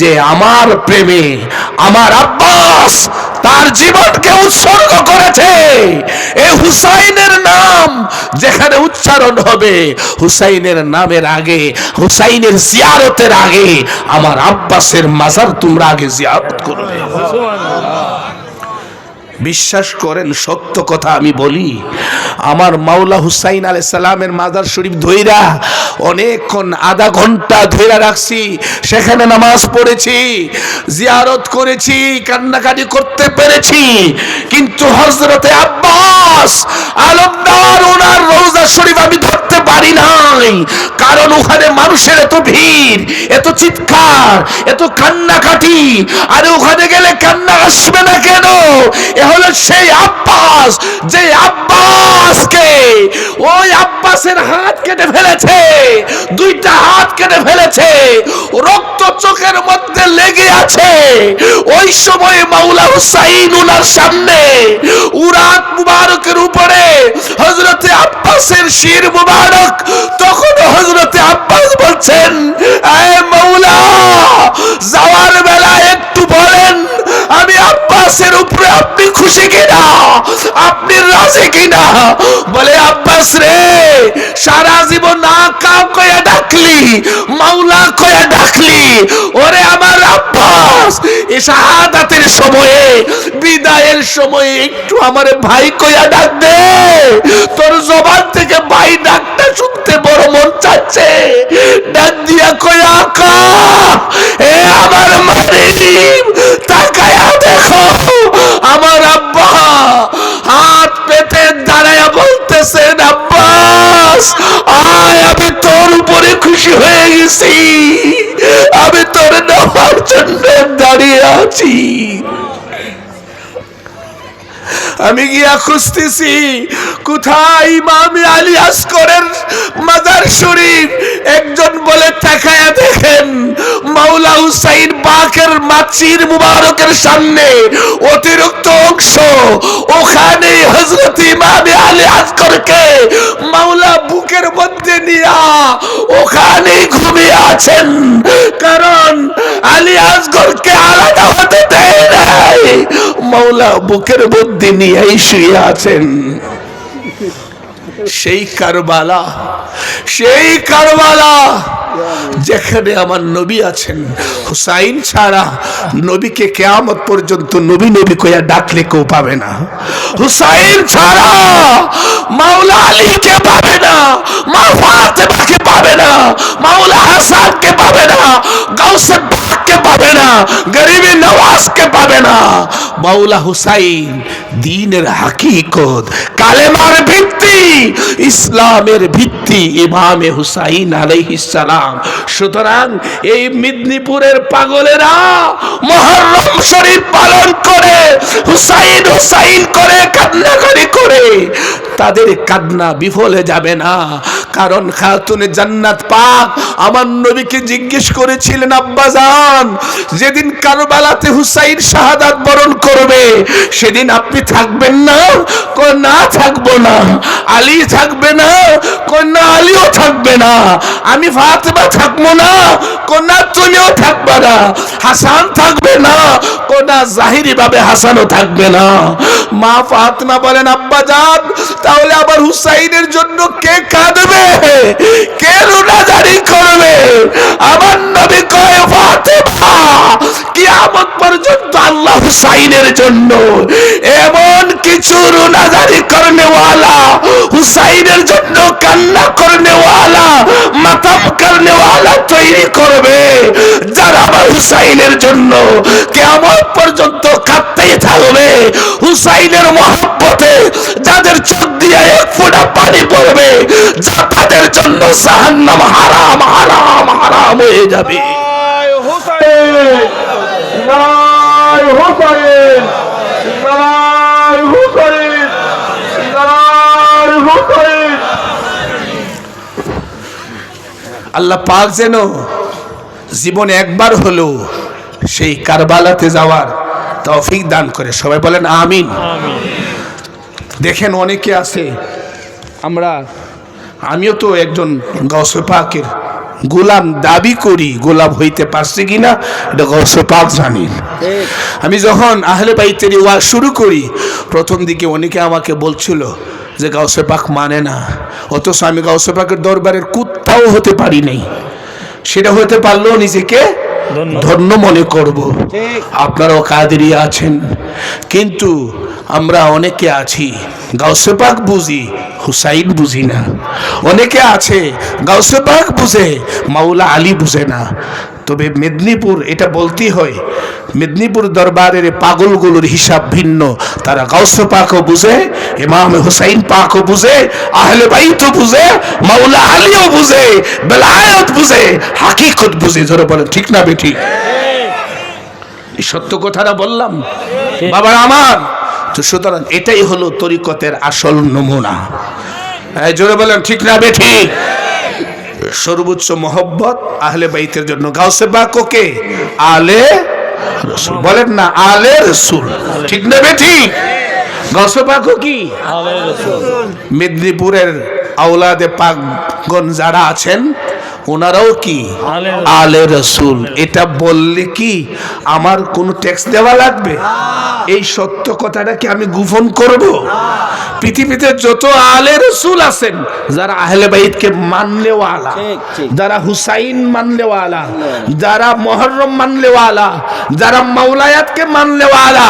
যে আমার প্রেমে, আমার আব্বাস তার জীবনকে উৎসর্গ করেছে। এই হুসাইনের নাম যেখানে উচ্চারণ হবে, হুসাইনের নামের আগে, হুসাইনের জিয়ারতের আগে আমার আব্বাসের মাজার তোমরা আগে জিয়ারত করবে বিশ্বাস করেন, সত্য কথা আমি বলি, আমার মাওলা হুসাইন আলাই সালামের মাজার শরীফ ধইরা অনেকক্ষণ আধা ঘণ্টা ধইরা রাখছি, সেখানে নামাজ পড়েছি, জিয়ারত করেছি, কান্নাকাটি করতে পেরেছি, কিন্তু হজরতে আব্বাস আলমদার ওনার রোজা শরীফ আমি ধরতে পারি নাই। কারণ ওখানে মানুষের এত ভিড়, এত চিৎকার, এত কান্নাকাটি, আর ওখানে গেলে কান্না আসবে না কেন? এ হলো সেই আব্বাস, যে আব্বাসকে ওই আব্বাসের হাত কেটে ফেলেছে, দুইটা হাত কেটে ফেলেছে, রক্ত চোখের মধ্যে লেগে আছে। ওই সময় মাওলা হুসাইন উনার সামনে উরাত মুবারকের উপরে হজরতে আব্বাসের শির মুবারক, তখন হজরতে আব্বাস বলছেন, এ মাওলা, যাওয়ার বেলা একটু বলেন আব্বাসের উপরে আপনি খুশি কিনা? আপনি রাজি কিনা? বলে, আব্বাস রে, সারা জীবন না কাউ কয়া ডাকলি, মাওলা কয়া ডাকলি। ওরে আমার আব্বাস এ শাহাদাতের সময়ে, বিদায়ের সময়ে একটু আমার ভাই কয়া ডাক দে। তোর জবান থেকে ভাই ডাকটা শুনতে বড় মন চাচ্ছে। আমি তোর উপরে খুশি হয়ে গেছি। আমি তোর নেওয়ার জন্য দাঁড়িয়ে আছি। আমি গিয়া খুঁজতেছি, কোথায় ইমাম আলী আসকরের মাজার শরীফ? একজন বলে, তাকায়া দেখেন, মাওলা হুসাইন বাকের মাচির মুবারকের সামনে অতিরিক্ত অংশ। ওখানে হজরত ইমাম আলী আসকরকে মধ্যে নিয়া ওখানে ঘুমিয়ে আছেন। কারণ আলী আসগরকে আলাদা হতে দেয় নাই। মাওলা বুকের মধ্যে নিয়েই শুয়ে আছেন। সেই কারবালা সেই কারবালা যেখানে আমার নবী আছেন। হুসাইন ছাড়া নবীকে কেয়ামত পর্যন্ত নবী নবী কইয়া ডাকলে কেউ পাবে না। হুসাইন ছাড়া মাওলা আলীকে পাবে না, মা ফাতেমাকে পাবে না, মাওলা হাসানকে পাবে না গাউসে পাককে পাবে না গরিবী নওয়াজকে পাবে না। মাওলা হুসাইন দিনের হাকিকত, কালেমার ভিত্তি, ইসলামের ভিত্তি ইমামে হুসাইন সালাম। সুতরাং এই মেদিনীপুরের পাগলেরা মহরম শরীফ পালন করে, হুসাইন হুসাইন করে কান্নাকারি করে, তাদের কান্না বিফলে যাবে না। কারণ খাতুন জান্নাত পাক। আমার নবীকে জিজ্ঞেস করেছিলেন আব্বাজান যেদিন কারবালাতে হুসাইন শাহাদাত বরণ করবে, সেদিন আপনি থাকবেন না? কোন না, থাকব না। আলী থাকবে না? কন্যা না, আলীও থাকবে না। আমি ফাতেমা থাকব না? কন্যা, তুমিও থাকবে না। হাসান থাকবে না। কন্যা জাহিরি ভাবে হাসানও থাকবে না। মা ফাতেমা বলেন, আব্বা যান তাহলে আবার হুসাইনের জন্য কে কাঁদবে? কে রুনাজারি করবে? আমার নবী কয়, ফাতেমা, কিয়ামত পর্যন্ত আল্লাহ হুসাইনের জন্য এমন কিছু রুনাজারি করনেওয়ালা, হুসাইনের জন্য কান্না করনেওয়ালা, মাতাম করনেওয়ালা তৈরি হুসাইনের জন্য কেমন পর্যন্ত কাঁদতেই থাকবে। হুসাইনের মহব্বতে যাদের চোখ দিয়ে এক ফোঁটা পানি পড়বে যা তাদের জন্য জাহান্নাম হারাম হারাম হারাম হয়ে যাবে। আল্লাহ পাক যেন জীবনে একবার হলেও সেই কারবালাতে যাওয়ার তৌফিক দান করে। সবাই বলেন আমিন। দেখেন অনেকে আছে আমরা আমিও তো একজন গৌসে পাকের গোলাম দাবি করি গোলাম হইতে পারছি কিনা এটা গৌসে পাক জানি। আমি যখন আহলে বাইতের ওয়াজ শুরু করি প্রথম দিকে অনেকে আমাকে বলছিল যে গাউসে পাক মানে না অথচ আমি গাউসে পাকের দরবারের কুত্তাও হতে পারি নাই। সেটা হতে পারলেও নিজেকে ধন্য। মনে করব। আপনারাও কাদেরি আছেন। কিন্তু আমরা অনেকে আছি গাউসে পাক বুঝি হুসাইন বুঝি না। অনেকে আছে গাউসে পাক বুঝে মাউলা আলী বুঝে না। তবে মেদিনীপুর এটা বলতেই হয়, মেদিনীপুর দরবারের পাগলগুলোর হিসাব ভিন্ন। তারা গাউসে পাকও বুঝে, ইমাম হুসাইন পাকও বুঝে, আহলে বাইতও বুঝে, মাওলা আলীও বুঝে, বেলায়ত বুঝে, হাকিকত বুঝে। ধরে বলেন, ঠিক না বেঠিক? এই সত্য কথাটা বললাম, বাবার আমার। তো সুতরাং এটাই হলো তরিকতের আসল নমুনা। জোরে বলেন, ঠিক না বেঠি সর্বোচ্চ মহব্বত আহলে বাইতের জন্য। গাউসে বাককে আলে রসুল। বলেন না আলে রসুল। ঠিক নেবে ঠিক গাউসে পাক কি? মেদিনীপুরের আওলাদে পাকগণ যারা আছেন ওনারাও কি? আলে রসুল। এটা বললে কি আমার কোনো ট্যাক্স দেওয়া লাগবে? এই সত্য কথাটা কি আমি গোপন করব? পৃথিবীতে যত আলে রসুল আছেন যারা আহলে বাইতকে মানলেওয়ালা যারা হুসাইন মানলেওয়ালা যারা মহরম মানলেওয়ালা যারা মাওলায়াতকে মানলেওয়ালা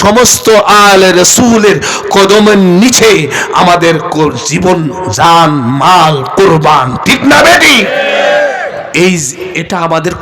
সমস্ত আলে রসুলের কদমের নিচে আমাদের জীবন জান মাল কোরবান ঠিক না বেটি? এই এটা আমাদের